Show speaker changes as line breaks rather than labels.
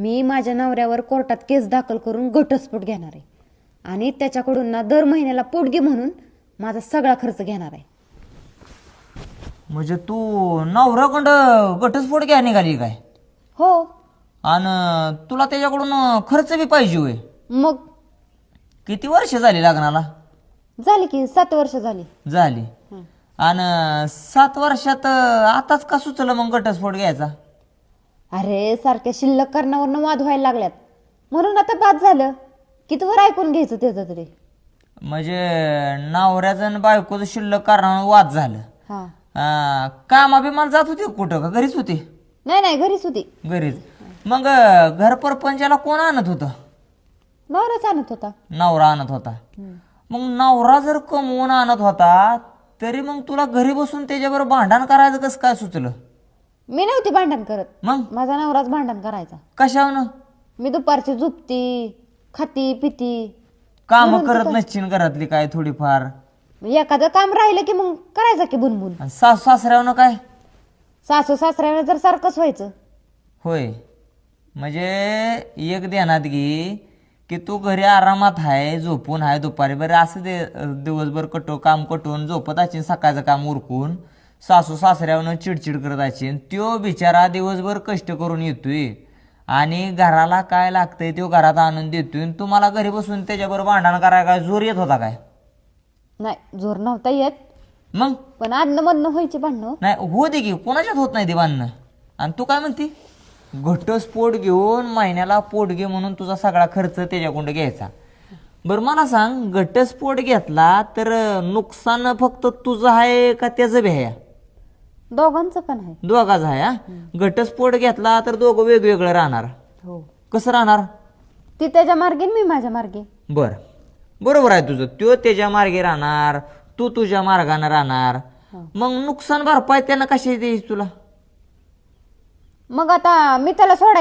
मी माझ्या नवऱ्यावर कोर्टात केस दाखल करून घटस्फोट घेणार आहे. आणि त्याच्याकडून ना दर महिन्याला पोटगी म्हणून माझा सगळा खर्च घेणार आहे.
म्हणजे तू नवऱ्याकडं घटस्फोट घ्या निघाली काय?
हो.
आणि तुला त्याच्याकडून खर्च बी पाहिजे होय.
मग?
किती वर्ष झाली लग्नाला?
झाली की सात वर्ष झाली.
झाली. आणि सात वर्षात आताच का सुचलं मग घटस्फोट घ्यायचा?
अरे सारख्या शिल्लक कारणावरनं वाद व्हायला लागल्यात. म्हणून आता बाद झालं. कितीवर ऐकून घ्यायचं त्याचं तरी?
म्हणजे नवऱ्याचं आणि बायकोचं शिल्लक कारणानं वाद झालं.
हा.
अं, जात होती कुठं का? घरीच होती?
नाही नाही घरीच होती.
घरीच. मग घर परपंचाला कोण आणत होतं?
नवराच आणत होता.
नवरा आणत होता. मग नवरा जर कमवून आणत होता तरी मग तुला घरी बसून त्याच्याबरोबर भांडण करायचं कसं काय सुचलं?
मी नव्हती भांडण करत.
मग?
माझा नवराच भांडण करायचा.
कशावनं?
मी दुपारची झुपती खाती पिती.
काम करत नसशील घरातली काय थोडीफार.
एखादं काम राहिलं की मग करायचं की बुनबुन.
आणि सासू सासऱ्यावनं काय?
सासू सासऱ्याने जर सारखंच व्हायचं.
होय. म्हणजे एक ध्यानात घे की तू घरी आरामात आहे झोपून आहे दुपारी. बरं असं दे दिवसभर कटो काम कटून झोपत असेल सकाळचं काम उरकून. सासू सासऱ्यावनं चिडचिड करत असेल त्यो बिचारा दिवसभर कष्ट करून येतोय. आणि घराला काय लागतंय तो घरात आणून देतोय. तुम्हाला घरी बसून त्याच्याबरोबर भांडण करायला काय जोर येत होता काय?
नाही जोर नव्हता येत.
मग?
पण आडनं मधनं व्हायची भांडणं.
नाही हो दे की कोणाच्यात होत नाही ते बांधणं आणि तू काय म्हणती? घटस्फोट घेऊन महिन्याला पोट घे म्हणून तुझा सगळा खर्च त्याच्याकडून घ्यायचा. बरं मला सांग घटस्फोट घेतला तर नुकसान फक्त तुझं आहे का त्याचं बी आहे?
दोघांचं पण आहे.
दोघाच आहे हा? घटस्फोट घेतला तर दोघं वेगवेगळं राहणार.
हो.
कसं राहणार?
ती त्याच्या मार्गे आणि मी माझ्या मार्गे.
बर. बरोबर आहे तुझं. तो त्याच्या मार्गे राहणार तू तुझ्या मार्गाने राहणार. मग नुकसान भरपाई त्यानं कशी देईल तुला?
मग आता मी त्याला सोडायची